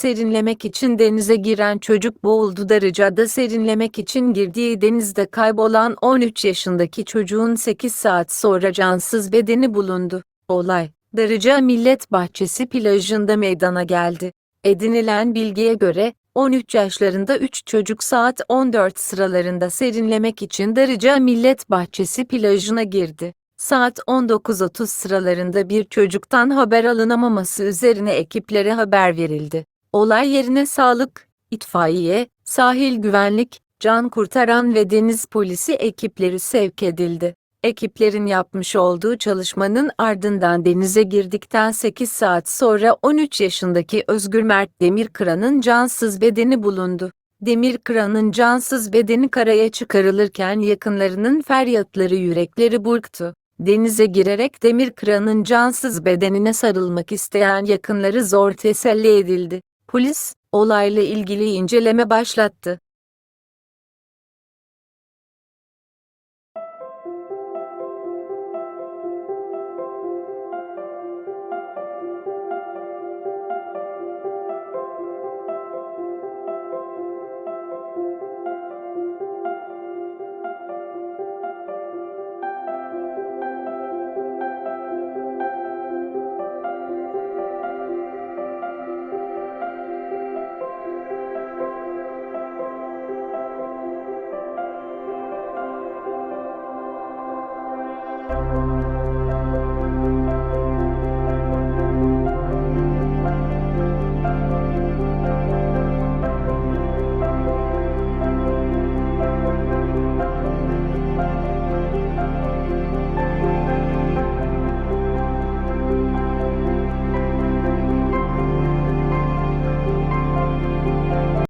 Serinlemek için denize giren çocuk boğuldu. Darıca'da serinlemek için girdiği denizde kaybolan 13 yaşındaki çocuğun 8 saat sonra cansız bedeni bulundu. Olay, Darıca Millet Bahçesi plajında meydana geldi. Edinilen bilgiye göre, 13 yaşlarında 3 çocuk saat 14 sıralarında serinlemek için Darıca Millet Bahçesi plajına girdi. Saat 19.30 sıralarında bir çocuktan haber alınamaması üzerine ekiplere haber verildi. Olay yerine sağlık, itfaiye, sahil güvenlik, can kurtaran ve deniz polisi ekipleri sevk edildi. Ekiplerin yapmış olduğu çalışmanın ardından denize girdikten 8 saat sonra 13 yaşındaki Özgür Mert Demirkıran'ın cansız bedeni bulundu. Demirkıran'ın cansız bedeni karaya çıkarılırken yakınlarının feryatları yürekleri burktu. Denize girerek Demirkıran'ın cansız bedenine sarılmak isteyen yakınları zor teselli edildi. Polis, olayla ilgili inceleme başlattı.